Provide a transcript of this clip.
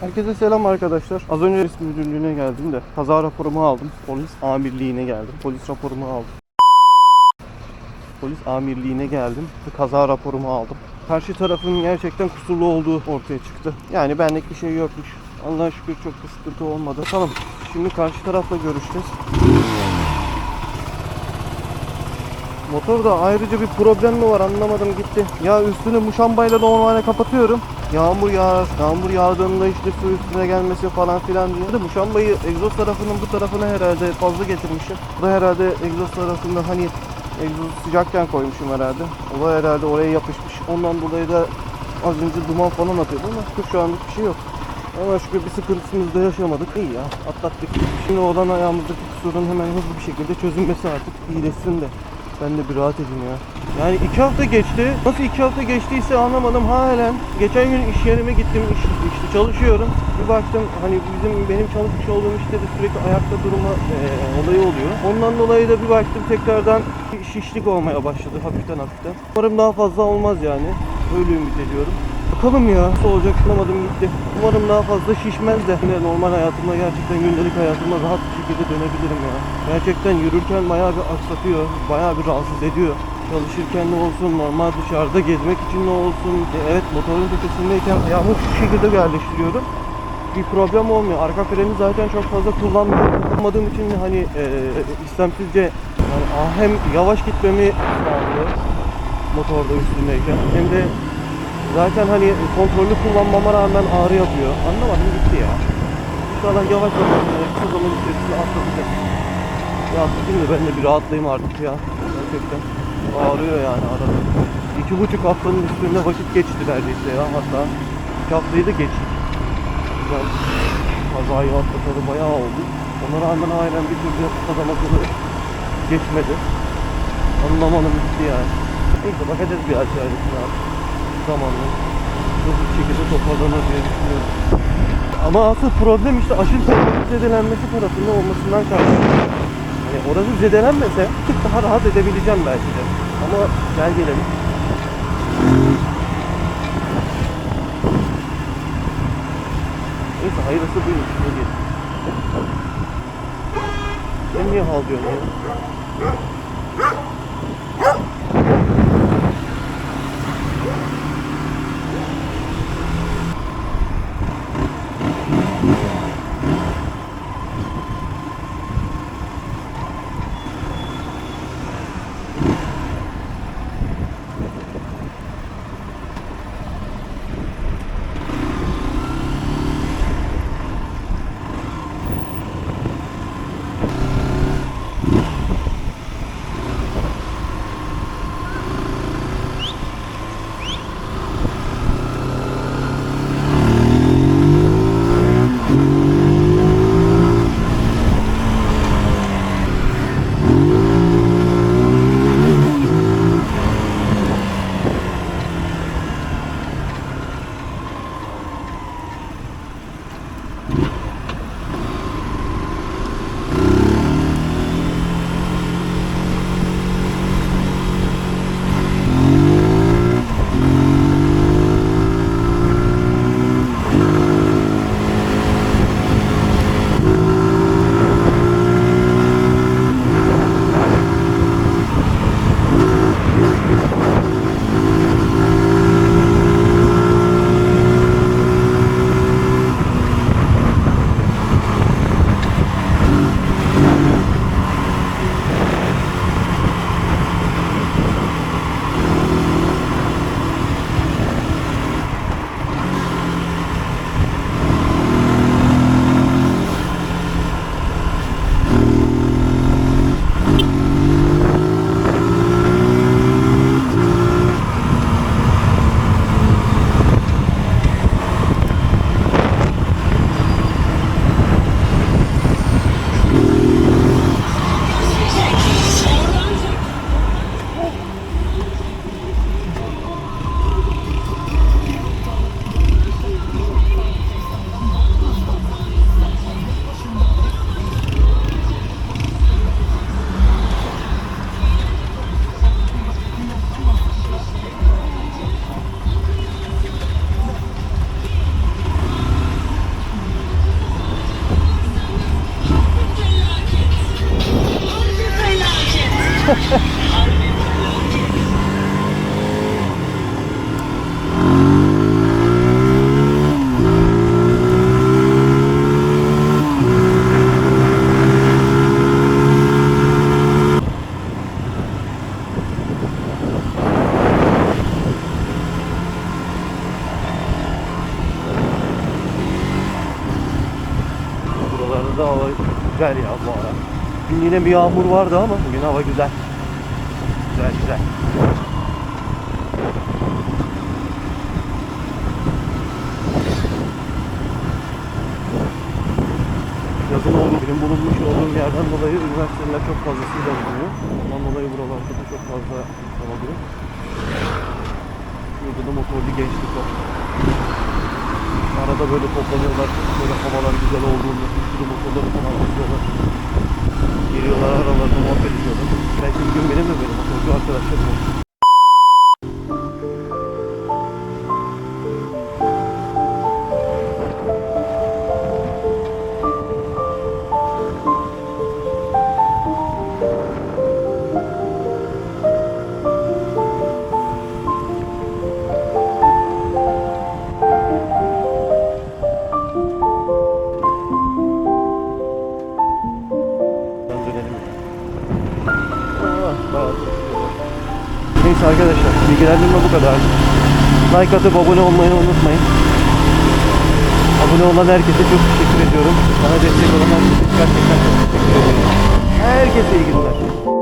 Herkese selam arkadaşlar. Az önce polis müdürlüğüne geldim de kaza raporumu aldım. Polis amirliğine geldim. Polis raporumu aldım. Polis amirliğine geldim kaza raporumu aldım. Karşı tarafın gerçekten kusurlu olduğu ortaya çıktı. Yani benlik bir şey yokmuş. Allah'a şükür çok bir sıkıntı olmadı. Bakalım. Şimdi karşı tarafla görüşeceğiz. Motorda ayrıca bir problem mi var anlamadım gitti. Ya üstünü muşambayla normalde kapatıyorum. Yağmur yağar, yağmur yağdığında işte su üstüne gelmesi falan filan diye. De muşambayı egzoz tarafının bu tarafına herhalde fazla getirmişim. Bu da herhalde egzoz tarafında hani egzoz sıcakken koymuşum herhalde. O da herhalde oraya yapışmış. Ondan dolayı da az önce duman falan atıyordu ama şu anlık bir şey yok. Ama şükür bir sıkıntısımız da yaşamadık. İyi ya atlattık. Şimdi olan ayağımızdaki kusurun hemen hızlı bir şekilde çözülmesi artık iyileşsin de. Ben de bir rahat edeyim ya. Yani iki hafta geçti. Nasıl iki hafta geçtiyse anlamadım halen. Geçen gün iş yerime gittim. iş, işte çalışıyorum. Bir baktım hani bizim benim çalışmış olduğum işte de sürekli ayakta durma eee, olayı oluyor. Ondan dolayı da bir baktım tekrardan şişlik olmaya başladı hafiften hafiften. Umarım daha fazla olmaz yani. Öyle ümit ediyorum. Bakalım ya nasıl olacak anlamadım gitti. Umarım daha fazla şişmez de yine normal hayatımda gerçekten gündelik hayatıma rahat bir şekilde dönebilirim ya. Gerçekten yürürken bayağı bir aksatıyor, bayağı bir rahatsız ediyor. Çalışırken ne olsun, normal dışarıda gezmek için ne olsun. E, Evet motorun tepesindeyken ayağımı şu şekilde yerleştiriyorum. Bir problem olmuyor. Arka freni zaten çok fazla. Kullanmadığım için hani e, istemsizce yani ah, hem yavaş gitmemi sağlıyor motorda üstündeyken hem de Zaten hani kontrollü kullanmama rağmen ağrı yapıyor. Anlamadım gitti ya. İnşallah yavaş yavaş kısa zaman içerisinde atlatacak. Ya da ben de bir rahatlayayım artık ya. Gerçekten ağrıyor yani arada. İki buçuk haftanın üstünde vakit geçti neredeyse ya hatta. İki haftayı da geçtik. Güzel. Kazayı atlatalı bayağı oldu. Ona rağmen halen bir türlü kazanmakları geçmedi. Anlamadım gitti yani. Neyse bakacağız bir abi zamanla hızlı şekilde toparlanır diye düşünüyorum. Ama asıl problem işte aşırı teknoloji zedelenmesi tarafında olmasından kaynaklı. Hani orası zedelenmese tık daha rahat edebileceğim belki de. Ama gel gelelim. Neyse hayırlısı buymuş. Ne diyeyim. Sen niye havlıyorsun ya? Buralarda da hava güzel ya bu ara. Dün yine bir yağmur vardı ama bugün hava güzel. Güzel güzel. Yazın oldu. Benim bulunmuş olduğum yerden dolayı üniversiteler çok fazlasıyla bulunuyor. Ondan dolayı buralarda da çok fazla insan oluyor. Burada da motorlu gençlik var. Arada böyle toplanıyorlar. Böyle havalar güzel olduğunda bir sürü motorları falan atıyorlar. Geliyorlar aralarında muhabbet ediyorlar. Belki olur. Ben dönelim. Çalışıyorlar. Neyse arkadaşlar bilgilendirme bu kadar. Like atıp abone olmayı unutmayın. Abone olan herkese çok teşekkür ediyorum. Bana destek olan herkese gerçekten çok teşekkür ediyorum. Herkese iyi günler.